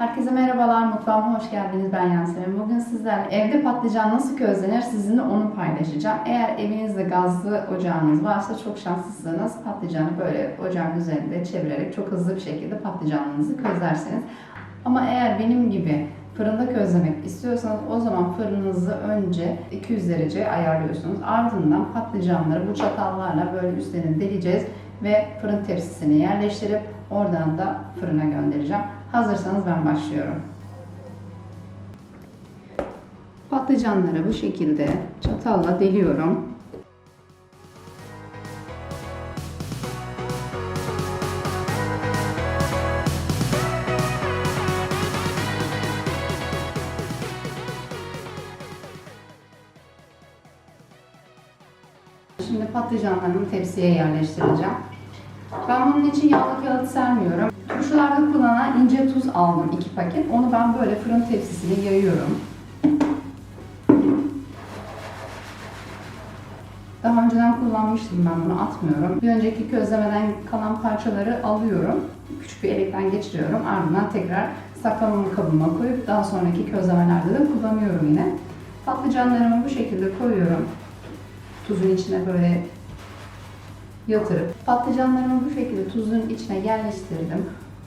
Herkese merhabalar, mutfağıma hoş geldiniz. Ben Yasemin. Bugün sizlerle evde patlıcan nasıl közlenir sizinle onu paylaşacağım. Eğer evinizde gazlı ocağınız varsa çok şanslısınız. Patlıcanı böyle ocağın üzerinde çevirerek çok hızlı bir şekilde patlıcanlarınızı közlersiniz. Ama eğer benim gibi fırında közlemek istiyorsanız o zaman fırınınızı önce 200 derece ayarlıyorsunuz. Ardından patlıcanları bu çatallarla böyle üstlerini deleceğiz ve fırın tepsisine yerleştirip oradan da fırına göndereceğim. Hazırsanız ben başlıyorum. Patlıcanları bu şekilde çatalla deliyorum. Şimdi patlıcanlarımı tepsiye yerleştireceğim. Ben bunun için yağlı kağıt sermiyorum. Turşularda kullanılan ince tuz aldım 2 paket. Onu ben böyle fırın tepsisine yayıyorum. Daha önceden kullanmıştım ben bunu atmıyorum. Bir önceki közlemeden kalan parçaları alıyorum. Küçük bir elekten geçiriyorum. Ardından tekrar saklama kabıma koyup daha sonraki közlemelerde de kullanıyorum yine. Patlıcanlarımı bu şekilde koyuyorum. Tuzun içine böyle yatırıp patlıcanlarımı bu şekilde tuzun içine yerleştirdim.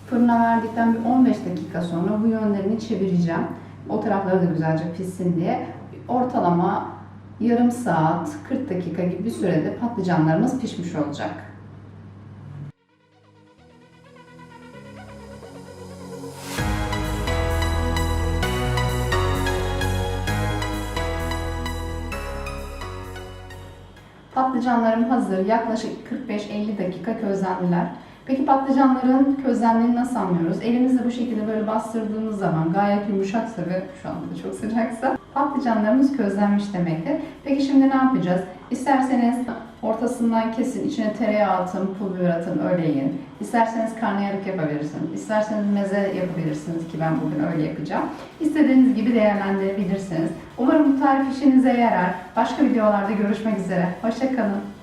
Fırına verdikten bir 15 dakika sonra bu yönlerini çevireceğim. O tarafları da güzelce pişsin diye. Ortalama yarım saat 40 dakika gibi bir sürede patlıcanlarımız pişmiş olacak. Patlıcanlarım hazır. Yaklaşık 45-50 dakika közlendiler. Peki patlıcanların közlendiğini nasıl anlıyoruz? Elimizle bu şekilde böyle bastırdığımız zaman gayet yumuşaksa ve şu anda da çok sıcaksa patlıcanlarımız közlenmiş demektir. Peki şimdi ne yapacağız? İsterseniz ortasından kesin, içine tereyağı atın, pul biber atın, öyle yiyin. İsterseniz karnıyarık yapabilirsiniz. İsterseniz meze yapabilirsiniz ki ben bugün öyle yapacağım. İstediğiniz gibi değerlendirebilirsiniz. Umarım bu tarif işinize yarar. Başka videolarda görüşmek üzere. Hoşçakalın.